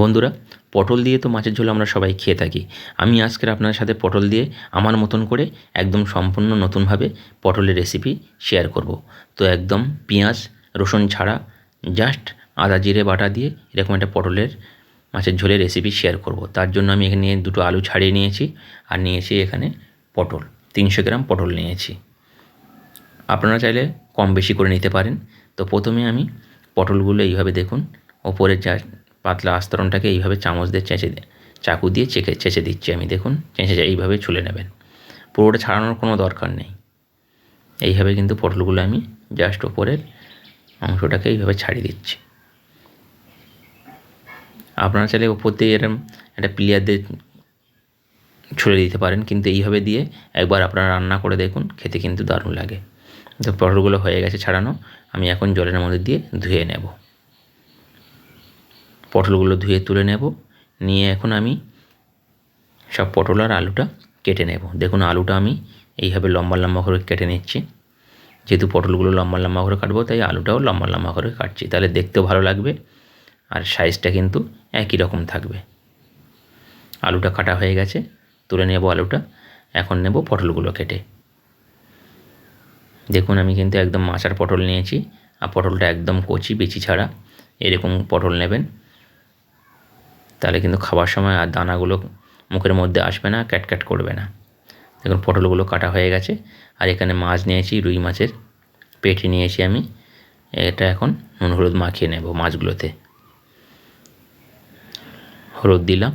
বন্ধুরা, পটল দিয়ে তো মাছের ঝোল আমরা সবাই খেয়ে থাকি। আমি আজকের আপনার সাথে পটল দিয়ে আমার মতন করে একদম সম্পূর্ণ নতুনভাবে পটলের রেসিপি শেয়ার করব। তো একদম পেঁয়াজ, রসুন ছাড়া জাস্ট আদা জিরে বাটা দিয়ে এরকম একটা পটলের মাছের ঝোলের রেসিপি শেয়ার করব। তার জন্য আমি এখানে দুটো আলু ছাড়িয়ে নিয়েছি আর নিয়েছি এখানে পটল, তিনশো গ্রাম পটল নিয়েছি। আপনারা চাইলে কম বেশি করে নিতে পারেন। তো প্রথমে আমি পটলগুলো এইভাবে দেখুন, ওপরের যা পাতলা আস্তরণটাকে এইভাবে চামচ দিয়ে চেঁচে চাকু দিয়ে চেকে, চেঁচে দিচ্ছি আমি, দেখুন, চেঁচে এইভাবে ছুলে নেবেন। পুরোটা ছাড়ানোর কোনো দরকার নেই। এইভাবে কিন্তু পটলগুলো আমি জাস্ট ওপরের অংশটাকে এইভাবে ছাড়িয়ে দিচ্ছি। আপনারা চাইলে ওপর দিয়ে এরম একটা প্লেয়ার দিয়ে ছুলে দিতে পারেন, কিন্তু এইভাবে দিয়ে একবার আপনারা রান্না করে দেখুন, খেতে কিন্তু দারুণ লাগে। তো পটলগুলো হয়ে গেছে ছাড়ানো, আমি এখন জলের মধ্যে দিয়ে ধুয়ে নেব। পটলগুলো ধুয়ে তুলে নেব। নিয়ে এখন আমি সব পটল আর আলুটা কেটে নেব। দেখুন, আলুটা আমি এইভাবে লম্বা লম্বা করে কেটে নিচ্ছি। যেহেতু পটলগুলো লম্বা লম্বা করে কাটবো, তাই আলুটাও লম্বা লম্বা করে কাটছি। তাহলে দেখতেও ভালো লাগবে আর সাইজটা কিন্তু একই রকম থাকবে। আলুটা কাটা হয়ে গেছে, তুলে নেব আলুটা। এখন নেব পটলগুলো কেটে। দেখুন, আমি কিন্তু একদম মাচার পটল নিয়েছি। আর পটলটা একদম কচি বেচি ছাড়া। এরকম পটল নেবেন। তাহলে কিন্তু খাবার সময় আর দানাগুলো মুখের মধ্যে আসবে না, ক্যাটক্যাট করবে না। দেখুন, পটলগুলো কাটা হয়ে গেছে। আর এখানে মাছ নিয়েছি, রুই মাছের পেটি নিয়েছি আমি। এটা এখন নুন, হলুদ মাখিয়ে নেব মাছগুলোতে। হলুদ দিলাম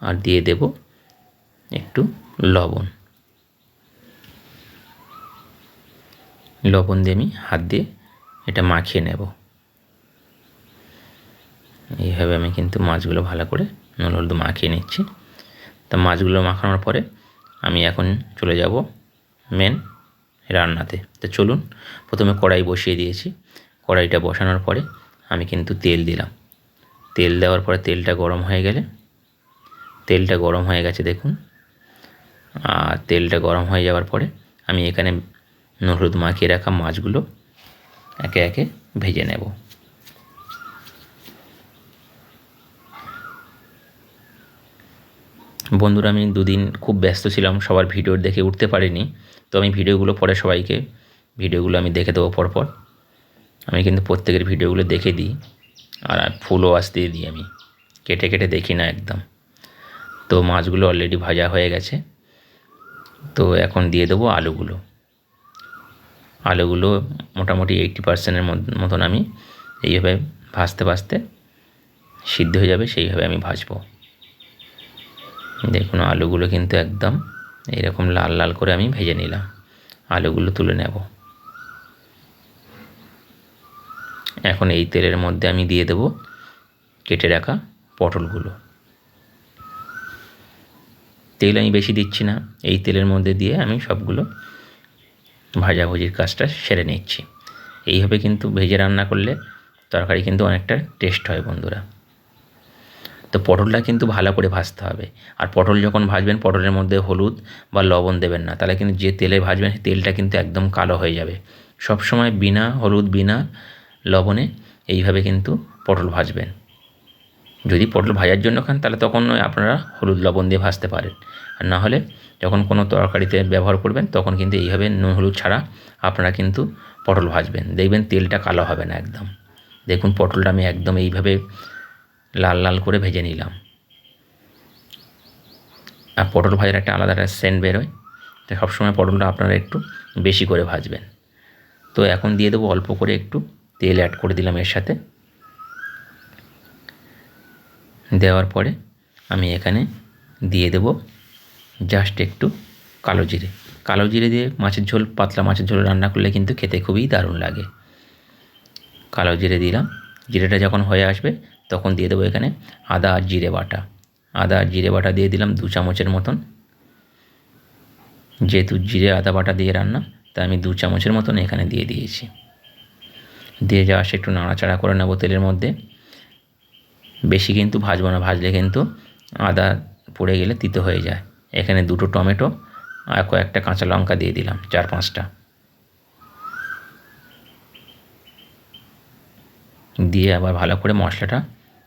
আর দিয়ে দেব একটু লবণ। লবণ দিয়ে আমি হাত দিয়ে এটা মাখিয়ে নেব। এইভাবে আমি কিন্তু মাছগুলো ভালো করে নুন, হলুদ মাখিয়ে নিচ্ছি। তা মাছগুলো মাখানোর পরে আমি এখন চলে যাব মেন রান্নাতে। তো চলুন, প্রথমে কড়াই বসিয়ে দিয়েছি। কড়াইটা বসানোর পরে আমি কিন্তু তেল দিলাম। তেল দেওয়ার পরে তেলটা গরম হয়ে গেলে, তেলটা গরম হয়ে গেছে দেখুন। আর তেলটা গরম হয়ে যাওয়ার পরে আমি এখানে হলুদ মাখিয়ে রাখা মাছগুলো একে একে ভেজে নেব। বন্ধুরা, আমি দুদিন খুব ব্যস্ত ছিলাম, সবার ভিডিও দেখে উঠতে পারিনি। তো আমি ভিডিওগুলো পরে সবাইকে, ভিডিওগুলো আমি দেখে দেবো পরপর। আমি কিন্তু প্রত্যেকের ভিডিওগুলো দেখে দিই, আর ফুলও আসতে দিই আমি। কেটে কেটে দেখি না একদম। তো মাছগুলো অলরেডি ভাজা হয়ে গেছে। তো এখন দিয়ে দেবো আলুগুলো। আলুগুলো মোটামুটি এইটটি পার্সেন্টের মতন আমি এইভাবে ভাজতে ভাজতে সিদ্ধ হয়ে যাবে, সেইভাবে আমি ভাজবো। দেখুন, আলুগুলো কিন্তু একদম এইরকম লাল লাল করে আমি ভেজে নিলাম। আলুগুলো তুলে নেব। এখন এই তেলের মধ্যে আমি দিয়ে দেব কেটে রাখা পটলগুলো। তেল আমি বেশি দিচ্ছি না, এই তেলের মধ্যে দিয়ে আমি সবগুলো ভাজাভুজির কাজটা সেরে নিচ্ছি। এইভাবে কিন্তু ভেজে রান্না করলে তরকারি কিন্তু অনেকটা টেস্ট হয় বন্ধুরা। তো পটলটা কিন্তু ভালো করে ভাজতে হবে। আর পটল যখন ভাজবেন, পটলের মধ্যে হলুদ বা লবণ দেবেন না। তাহলে কিন্তু যে তেলে ভাজবেন, সেই তেলটা কিন্তু একদম কালো হয়ে যাবে। সব সময় বিনা হলুদ, বিনা লবণে এইভাবে কিন্তু পটল ভাজবেন। যদি পটল ভাজার জন্য খান, তাহলে তখন আপনারা হলুদ, লবণ দিয়ে ভাজতে পারেন। আর না হলে যখন কোনো তরকারিতে ব্যবহার করবেন, তখন কিন্তু এইভাবে নুন, হলুদ ছাড়া আপনারা কিন্তু পটল ভাজবেন। দেখবেন তেলটা কালো হবে না একদম। দেখুন, পটলটা আমি একদম এইভাবে লাল লাল করে ভেজে নিলাম। আর পটল ভাজার একটা আলাদা একটা সেন্ট বেরোয়। তো সবসময় পটলটা আপনারা একটু বেশি করে ভাজবেন। তো এখন দিয়ে দেবো অল্প করে একটু তেল অ্যাড করে দিলাম এর সাথে। দেওয়ার পরে আমি এখানে দিয়ে দেব জাস্ট একটু কালো জিরে। কালো জিরে দিয়ে মাছের ঝোল, পাতলা মাছের ঝোল রান্না করলে কিন্তু খেতে খুবই দারুণ লাগে। কালো জিরে দিলাম। জিরেটা যখন হয়ে আসবে তখন দিয়ে দেবো এখানে আদা আর জিরে বাটা। আদা আর জিরে বাটা দিয়ে দিলাম দু চামচের মতন। যেহেতু জিরে, আদা, বাটা দিয়ে রান্না তা আমি দু চামচের মতন এখানে দিয়ে দিয়েছি। দিয়ে যাওয়া একটু নাড়াচাড়া করে নেব তেলের মধ্যে। বেশি কিন্তু ভাজবো না, ভাজলে কিন্তু আদা পড়ে গেলে তিতো হয়ে যায়। এখানে দুটো টমেটো আর কয়েকটা কাঁচা লঙ্কা দিয়ে দিলাম, চার পাঁচটা। দিয়ে আবার ভালো করে মশলাটা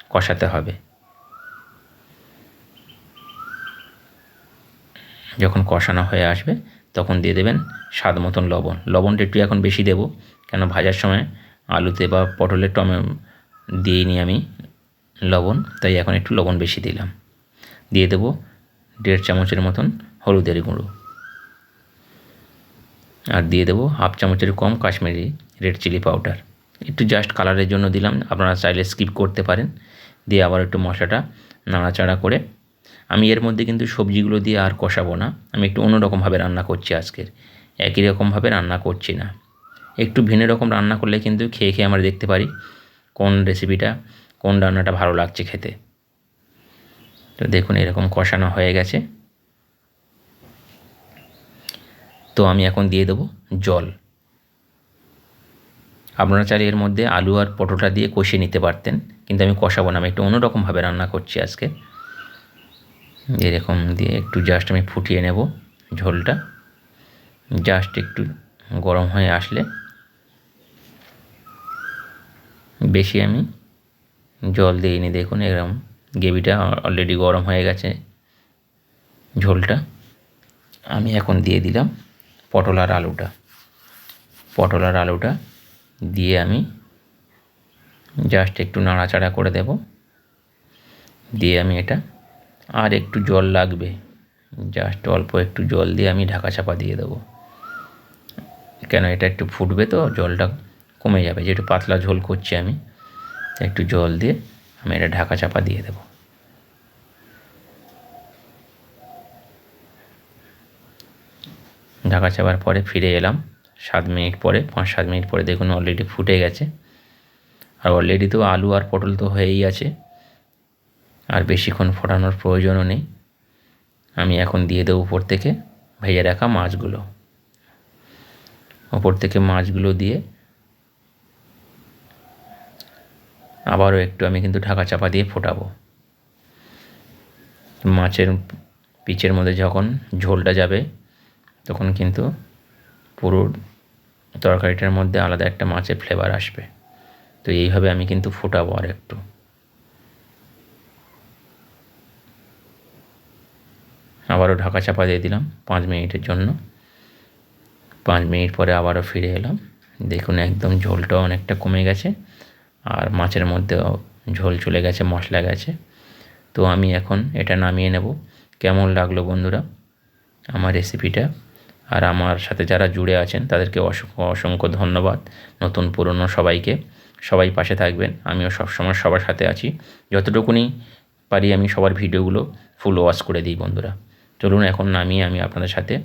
কষাতে হবে। যখন কষানো হয়ে আসবে, তখন দিয়ে দেবেন স্বাদ মতন লবণ। লবণটা একটু এখন বেশি দেব, কেন ভাজার সময় আলুতে বা পটলের টমে দিইনি আমি লবণ, তাই এখন একটু লবণ বেশি দিলাম। দিয়ে দেব দেড় চামচের মতন হলুদের গুঁড়ো। আর দিয়ে দেবো হাফ চামচের কম কাশ্মীরি রেড চিলি পাউডার। একটু জাস্ট কালারের জন্য দিলাম, আপনারা চাইলে স্কিপ করতে পারেন। দিয়ে আবার একটু মশলাটা নাড়াচাড়া করে। আমি এর মধ্যে কিন্তু সবজিগুলো দিয়ে আর কষাবো না। আমি একটু অন্যরকমভাবে রান্না করছি আজকের। একই রকমভাবে রান্না করছি না। একটু ভিন্ন রকম রান্না করলে কিন্তু খেয়ে খেয়ে আমরা দেখতে পারি কোন রেসিপিটা কোন রান্নাটা ভালো লাগছে খেতে। তো দেখুন এরকম কষানো হয়ে গেছে। তো আমি এখন দিয়ে দেবো জল। আপনারা চাইলে এর মধ্যে আলু আর পটোটা দিয়ে কষিয়ে নিতে পারতেন, কিন্তু আমি কষাবো না, আমি একটু অন্যরকমভাবে রান্না করছি আজকে। এরকম দিয়ে একটু জাস্ট আমি ফুটিয়ে নেব ঝোলটা। জাস্ট একটু গরম হয়ে আসলে বেশি আমি জল দিইনি দেখুন এরকম গ্রেভিটা অলরেডি গরম হয়ে গেছে ঝোলটা। আমি এখন দিয়ে দিলাম পটল আর আলুটা। পটল আর আলুটা দিয়ে আমি জাস্ট একটু নাড়াচাড়া করে দেব। দিয়ে আমি এটা আর একটু জল লাগবে। জাস্ট অল্প একটু জল দিয়ে আমি ঢাকা চাপা দিয়ে দেবো। কেন এটা একটু ফুটবে তো, জলটা কমে যাবে। যেহেতু পাতলা ঝোল করছি আমি একটু জল দিয়ে আমি এটা ঢাকা চাপা দিয়ে দেবো। ঢাকা চাপার পরে ফিরে এলাম। সাত মিনিট পরে, পাঁচ সাত মিনিট পরে দেখুন অলরেডি ফুটে গেছে। আর অলরেডি তো আলু আর পটল তো হয়েই আছে। আর বেশিক্ষণ ফোটানোর প্রয়োজনও নেই। আমি এখন দিয়ে দেবো উপর থেকে ভেজে রাখা মাছগুলো। ওপর থেকে মাছগুলো দিয়ে আবারও একটু আমি কিন্তু ঢাকা চাপা দিয়ে ফোটাবো। মাছের পিচের মধ্যে যখন ঝোলটা যাবে, তখন কিন্তু পুরো তরকারিটার মধ্যে আলাদা একটা মাছের ফ্লেভার আসবে। তো এইভাবে আমি কিন্তু ফোটাবো আর একটু। আবারও ঢাকা চাপা দিয়ে দিলাম পাঁচ মিনিটের জন্য। পাঁচ মিনিট পরে আবারও ফিরে এলাম। দেখুন একদম ঝোলটাও অনেকটা কমে গেছে আর মাছের মধ্যেও ঝোল চলে গেছে, মশলা গেছে। তো আমি এখন এটা নামিয়ে নেব। কেমন লাগল বন্ধুরা? আমার রেসিপিটা আর আমার সাথে যারা জুড়ে আছেন, তাদেরকে অসংখ্য অসংখ্য ধন্যবাদ। নতুন, পুরনো সবাইকে সবাই পাশে থাকবেন। আমিও সবসময় সবার সাথে আছি। যতটুকুনি পারি আমি সবার ভিডিওগুলো ফুল ওয়াশ করে দিই বন্ধুরা। চলুন এখন নামিয়ে আমি আপনাদের সাথে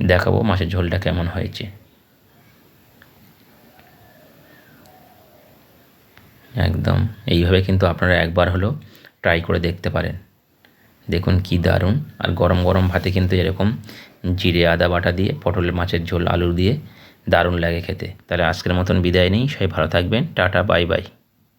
দেখাবো মাছের ঝোলটা কেমন হয়েছে। একদম, এইভাবে কিন্তু আপনারা একবার হলেও ট্রাই করে দেখতে পারেন। দেখুন কি দারুণ। আর গরম গরম ভাতে কিন্তু এরকম জিরে, আদা বাটা দিয়ে, পটলের মাছের ঝোল আলু দিয়ে দারুণ লাগে খেতে। তাহলে আজকের মতন বিদায় নেই, সবাই ভালো থাকবেন, টাটা, বাই বাই।